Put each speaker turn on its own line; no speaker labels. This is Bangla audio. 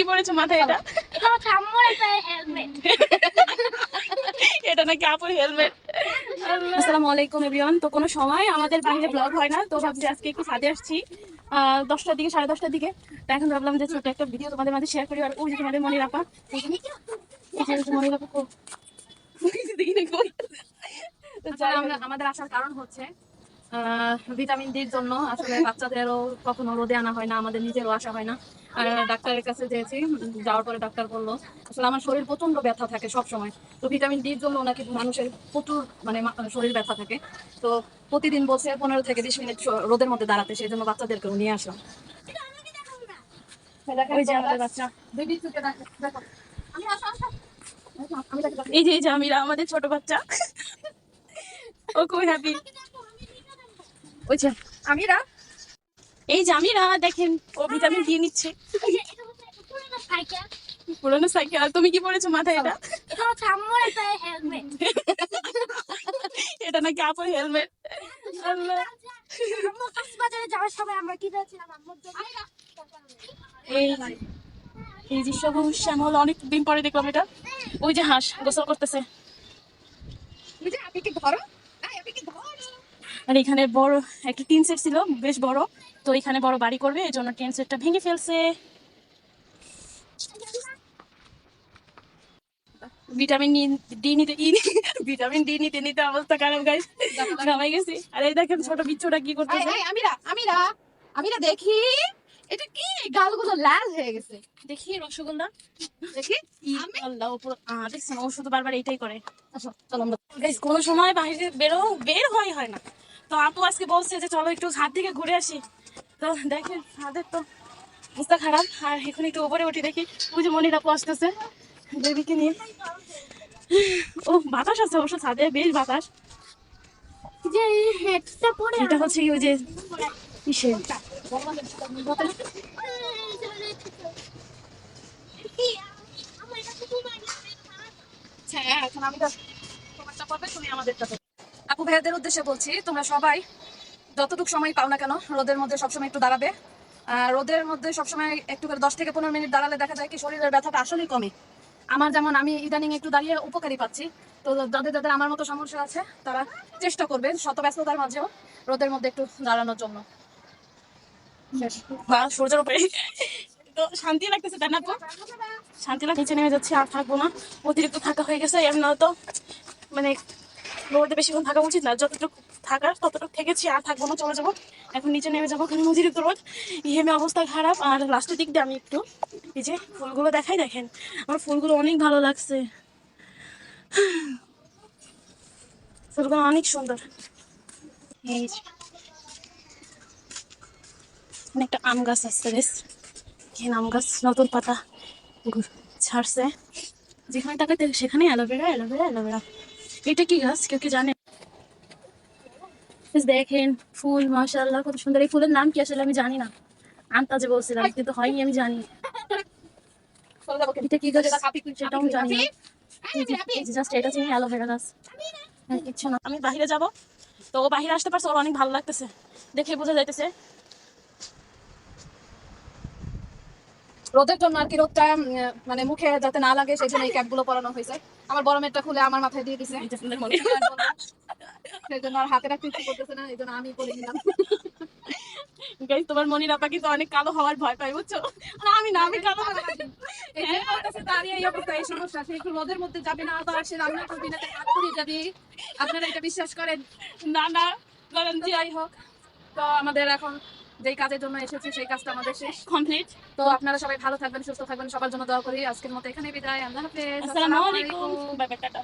কি পরেছো মাথায় এটা?
এটা
নাকি আপুর হেলমেট আসসালামু আলাইকুম এভরিওয়ান তো কোনো সময় আমাদের বাইরে ব্লগ হয় না তো ভাবছি আজকে একটু ছাদে আসছি। আহ, দশটার দিকে সাড়ে দশটার দিকে। তো এখন ভাবলাম যে ছোট একটা ভিডিও তোমাদের মাঝে শেয়ার করি। আর ওই যে তোমাদের মনির আপা। এই যে হচ্ছে মনির আপা কো- দেখি না কই। তো যাই হোক,
আমরা আমাদের আসার কারণ হচ্ছে ভিটামিন ডির জন্য আসলে বাচ্চাদেরও কখনো রোদে আনা হয় না আমাদের নিজেরও আসা হয় না। আর ডাক্তারের কাছে যেয়েছি যাওয়ার পরে ডাক্তার বলল আসলে আমার শরীর প্রচণ্ড ব্যথা থাকে সব সময় তো ভিটামিন ডির জন্য নাকি মানুষের প্রচুর মানে শরীর ব্যথা থাকে। তো প্রতিদিন বলছে পনেরো থেকে বিশ মিনিট রোদের মধ্যে দাঁড়াতে সেই জন্য বাচ্চাদেরকেও নিয়ে আসলাম।
ওই যে আমাদের বাচ্চা।
বেবি চুকে দেখো দেখো আমি আসো আসো। আমি দেখো
এই যে এই যে আমিরা আমাদের ছোট বাচ্চা। ও খুব হ্যাপি ওই যে
আমিরা?
এই যে আমিরা দেখেন ও ভিটামিন দিয়ে নিচ্ছে।
পুরোনো সাইকেল
তুমি কি পরেছো মাথায় এটা?
এটা
নাকি আপুর হেলমেট
যাওয়ার সময় আমরা
এই এই যে সবুজ শ্যামল অনেক দিন পরে দেখলাম এটা। ওই যে হাঁস গোসল করতেছে।
আপনি কি ধরো আপনি কি ধরো
আর এখানে বড় একটা টিন সেট ছিল বেশ বড়। তো এখানে বড় বাড়ি করবে এই জন্য টিন সেটটা ভেঙে ফেলছে। ভিটামিন ডি নিতে ভিটামিন ডি নিতে নিতে অবস্থা খারাপ গাইস ঘামাই গেছি। আর এই দেখেন ছোট বিচ্ছুটা কি করতেছে।
এই, আমিরা আমিরা আমিরা দেখি এটা কি? গালগুলো লাল হয়ে গেছে।
দেখি রসগোল্লা।
দেখি?
আল্লাহ উপর দেখছেন ও শুধু বারবার এইটাই করে।
আসো চলো আমরা
কোনো সময় বাইরে বেরো বের হয় হয় না। তো আপু আজকে বলছে যে চলো একটু ছাদ দিকে ঘুরে আসি। তো দেখেন ছাদের তো অবস্থা খারাপ। আর এখন একটু উপরে উঠি দেখি। ওই যে মনির আপু আসতেছে বেবিকে নিয়ে। ও বাতাস আছে অবশ্য ছাদে বেশ বাতাস। এটা হচ্ছে কি ওই যে
তোমার
হ্যাঁ এখন আমি তোমারটা পাবে তুমি আমাদেরটা। আপু ভাইয়াদের উদ্দেশ্যে বলছি, তোমরা সবাই যতটুকু সময় পাও না কেন, রোদের মধ্যে সবসময় একটু দাঁড়াবে। রোদের মধ্যে সবসময় একটু করে দশ থেকে পনেরো মিনিট দাঁড়ালে দেখা যায় কি শরীরের ব্যথাটা আসলেই কমে। আমার যেমন, আমি ইদানিং একটু দাঁড়িয়ে উপকারী পাচ্ছি। তো যাদের যাদের আমার মতো সমস্যা আছে, তারা চেষ্টা করবে শত ব্যস্ততার মাঝেও রোদের মধ্যে একটু দাঁড়ানোর জন্য।
সূর্যের উপরে। তো শান্তি লাগতেছে তাই না আপু? শান্তি লাগে নিচে নেমে যাচ্ছি আর থাকব না। অতিরিক্ত থাকা হয়ে গেছে, এমন তো মানে রোদে বেশিক্ষণ থাকা উচিত না। যতটুকু থাকার, ততটুকু থেকেছি, আর থাকব না, চলে যাব। এখন নিচে নেমে যাব ওখানে অতিরিক্ত রোদ ইহেমে অবস্থা খারাপ। আর লাস্টের দিক দিয়ে আমি একটু এই যে ফুলগুলো দেখাই, দেখেন। আমার ফুলগুলো অনেক ভালো লাগছে। ফুলগুলো অনেক সুন্দর। এই একটা আম গাছ আছে, বেশ। এখানে আম গাছ, নতুন পাতা ছাড়ছে। যেখানে তাকাতে সেখানে অ্যালোভেরা অ্যালোভেরা অ্যালোভেরা এটা কি গাছ? কেউ কি জানে? দেখেন, ফুল, মাশাআল্লাহ, কত সুন্দর। এই ফুলের নাম কি আসলে আমি জানি না। আন্তাজে বলছিলাম, কিন্তু হয়নি, আমি জানি এটা কি গাছ? সেটাও জানি কিচ্ছু না। আমি বাইরে যাব। তো ও বাইরে আসতে পারছে, ওর অনেক ভালো লাগতেছে। দেখে বোঝা যাইতেছে।
রোদের জন্য আর কি রোদটা মানে মুখে যাতে না লাগে সেই জন্য এই ক্যাপগুলো পরানো হয়েছে। আমার বড় মেয়েরটা খুলে আমার মাথায় দিয়ে দিছে। সেই জন্য আর হাতে রাখতে ইচ্ছে করতেছে না এই জন্য আমি পরে নিলাম।
গাইস তোমার মনির আপা কিন্তু অনেক কালো হওয়ার ভয় পাই বুঝছ? আমি না আমি কালো হব
এই যে বলতেছে তারই এই অবস্থা এই সমস্যা। সে একটু রোদের মধ্যে যাবে না তো সে রান্না করবি না পুড়িয়ে যাবি। আপনারা এটা বিশ্বাস করেন?
না না বলেন
যাই হোক। তো আমাদের এখন যেই কাজের জন্য এসেছি সেই কাজটা আমাদের শেষ।
কমপ্লিট
তো আপনারা সবাই ভালো থাকবেন সুস্থ থাকবেন সবার জন্য দোয়া করি। আজকের মতো এখানে বিদায়। আল্লাহ হাফেজ।
আসসালামু আলাইকুম। Bye bye tata.